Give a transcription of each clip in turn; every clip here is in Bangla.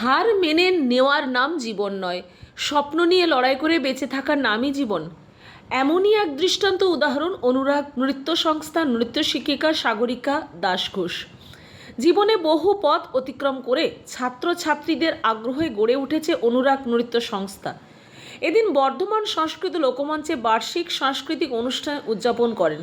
হার মেনে নেওয়ার নাম জীবন নয়। স্বপ্ন নিয়ে লড়াই করে বেঁচে থাকার নামই জীবন। এমনই এক দৃষ্টান্ত উদাহরণ অনুরাগ নৃত্য সংস্থা নৃত্য শিক্ষিকা সাগরিকা দাস ঘোষ। জীবনে বহু পথ অতিক্রম করে ছাত্রছাত্রীদের আগ্রহে গড়ে উঠেছে অনুরাগ নৃত্য সংস্থা। এদিন বর্ধমান সংস্কৃত লোকমঞ্চে বার্ষিক সাংস্কৃতিক অনুষ্ঠান উদযাপন করেন।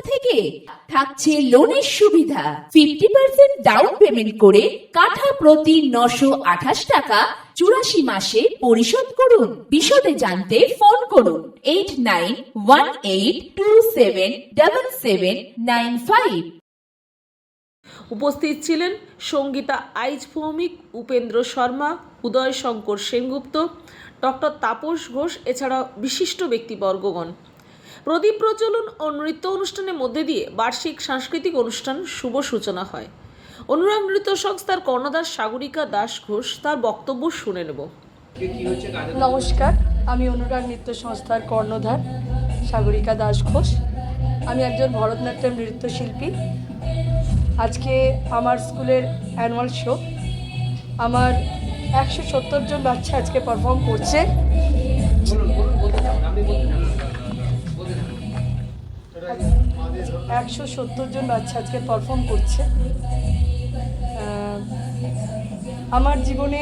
থেকে থাকছে লোনের সুবিধা। ফিফটি পার্সেন্ট ডাউন পেমেন্ট করে কাঠা প্রতি নশো আঠাশ টাকা চুরাশি মাসে পরিশোধ করুন। বিশদে জানতে ফোন করুন eight nine one eight two seven double seven nine five উপস্থিত ছিলেন সঙ্গীতা আইচ ভৌমিক, উপেন্দ্র শর্মা উদয় শঙ্কর সেনগুপ্ত, ডক্টর তাপস ঘোষ এছাড়া বিশিষ্ট ব্যক্তিবর্গগণ। প্রদীপ প্রচলন ও নৃত্য অনুষ্ঠানের মধ্যে দিয়ে বার্ষিক সাংস্কৃতিক অনুষ্ঠান শুভ সূচনা হয়। অনুরাগ নৃত্য সংস্থার কর্ণদার সাগরিকা দাস ঘোষ তার বক্তব্য শুনে নেব। নমস্কার, আমি অনুরাগ নৃত্য সংস্থার কর্ণধার সাগরিকা দাস ঘোষ। আমি একজন ভরতনাট্যম নৃত্যশিল্পী। আজকে আমার স্কুলের অ্যানুয়াল শো। আমার একশো সত্তর জন বাচ্চা আজকে পারফর্ম করছে। একশো সত্তর জন বাচ্চা আজকে পারফর্ম করছে। আমার জীবনে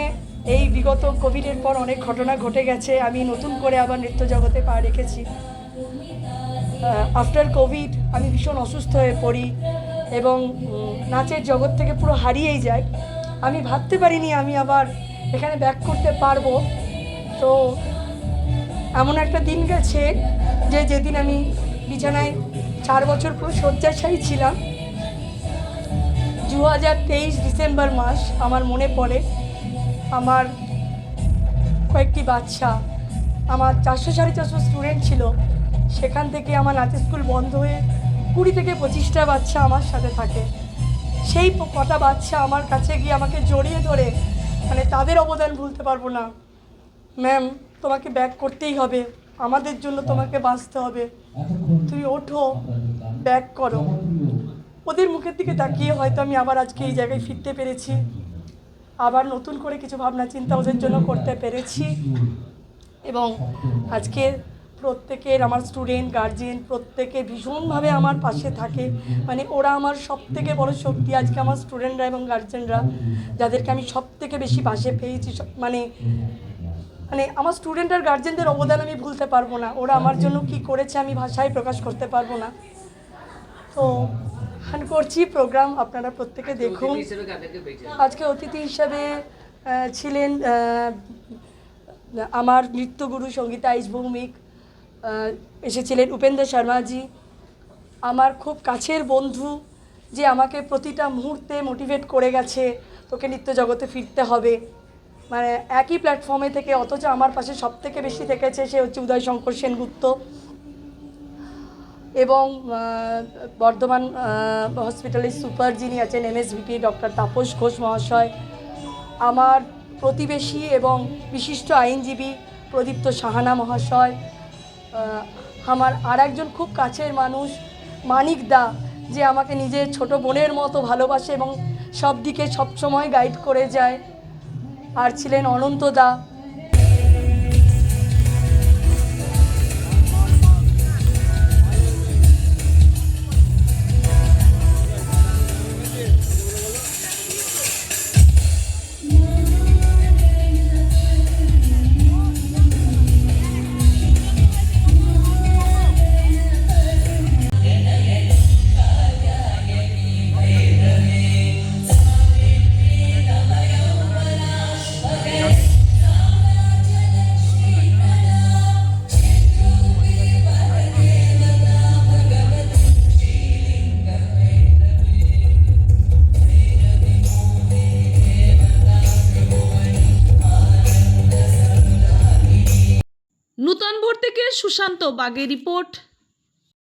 এই বিগত কোভিডের পর অনেক ঘটনা ঘটে গেছে। আমি নতুন করে আবার নৃত্য জগতে পা রেখেছি। আফটার কোভিড আমি ভীষণ অসুস্থ হয়ে পড়ি এবং নাচের জগৎ থেকে পুরো হারিয়েই যাই। আমি ভাবতে পারিনি আমি আবার এখানে ব্যাক করতে পারব। তো, এমন একটা দিন গেছে যে যেদিন আমি বিছানায় চার বছর পুরো শয্যাশায়ী ছিলাম। দু হাজার তেইশ ডিসেম্বর মাস আমার মনে পড়ে, আমার কয়েকটি বাচ্চা, আমার চারশো সাড়ে চারশো স্টুডেন্ট ছিল। সেখান থেকে আমার নাচের স্কুল বন্ধ হয়ে কুড়ি থেকে পঁচিশটা বাচ্চা আমার সাথে থাকে। সেই কটা বাচ্চা আমার কাছে গিয়ে আমাকে জড়িয়ে ধরে মানে তাদের অবদান ভুলতে পারব না। ম্যাম তোমাকে ব্যাক করতেই হবে। আমাদের জন্য তোমাকে বাঁচতে হবে। তুমি ওঠো ব্যাক করো। ওদের মুখের দিকে তাকিয়ে হয়তো আমি আবার আজকে এই জায়গায় ফিরতে পেরেছি। আবার নতুন করে কিছু ভাবনা চিন্তা ওদের জন্য করতে পেরেছি। এবং আজকে প্রত্যেকের আমার স্টুডেন্ট গার্জেন প্রত্যেকে ভীষণভাবে আমার পাশে থাকে। মানে ওরা আমার সব থেকে বড় শক্তি আজকে আমার স্টুডেন্টরা এবং গার্জেনরা যাদেরকে আমি সব থেকে বেশি পাশে পেয়েছি। সব- মানে মানে আমার স্টুডেন্ট আর গার্জেনদের অবদান আমি ভুলতে পারব না। ওরা আমার জন্য কি করেছে আমি ভাষায় প্রকাশ করতে পারব না। তো আমি করছি প্রোগ্রাম আপনারা প্রত্যেকে দেখুন। আজকে অতিথি হিসাবে ছিলেন আমার নৃত্যগুরু সঙ্গীতা আইস ভৌমিক এসেছিলেন উপেন্দ্র শর্মাজি। আমার খুব কাছের বন্ধু যে আমাকে প্রতিটা মুহূর্তে মোটিভেট করে গেছে তোকে নৃত্য জগতে ফিরতে হবে। মানে একই প্ল্যাটফর্মে থেকে অথচ আমার পাশে সব থেকে বেশি থেকেছে সে হচ্ছে উদয় শঙ্কর সেনগুপ্ত এবং বর্ধমান হসপিটালের সুপার যিনি আছেন এমএসভিপি ডক্টর তাপস ঘোষ মহাশয়, আমার প্রতিবেশী এবং বিশিষ্ট আইনজীবী প্রদীপ্ত সাহানা মহাশয় আমার আর একজন খুব কাছের মানুষ, মানিক দা, যে আমাকে নিজের ছোট বোনের মতো ভালোবাসে এবং সব দিকে সবসময় গাইড করে যায়। আর ছিলেন অনন্ত সুশান্ত বাগের রিপোর্ট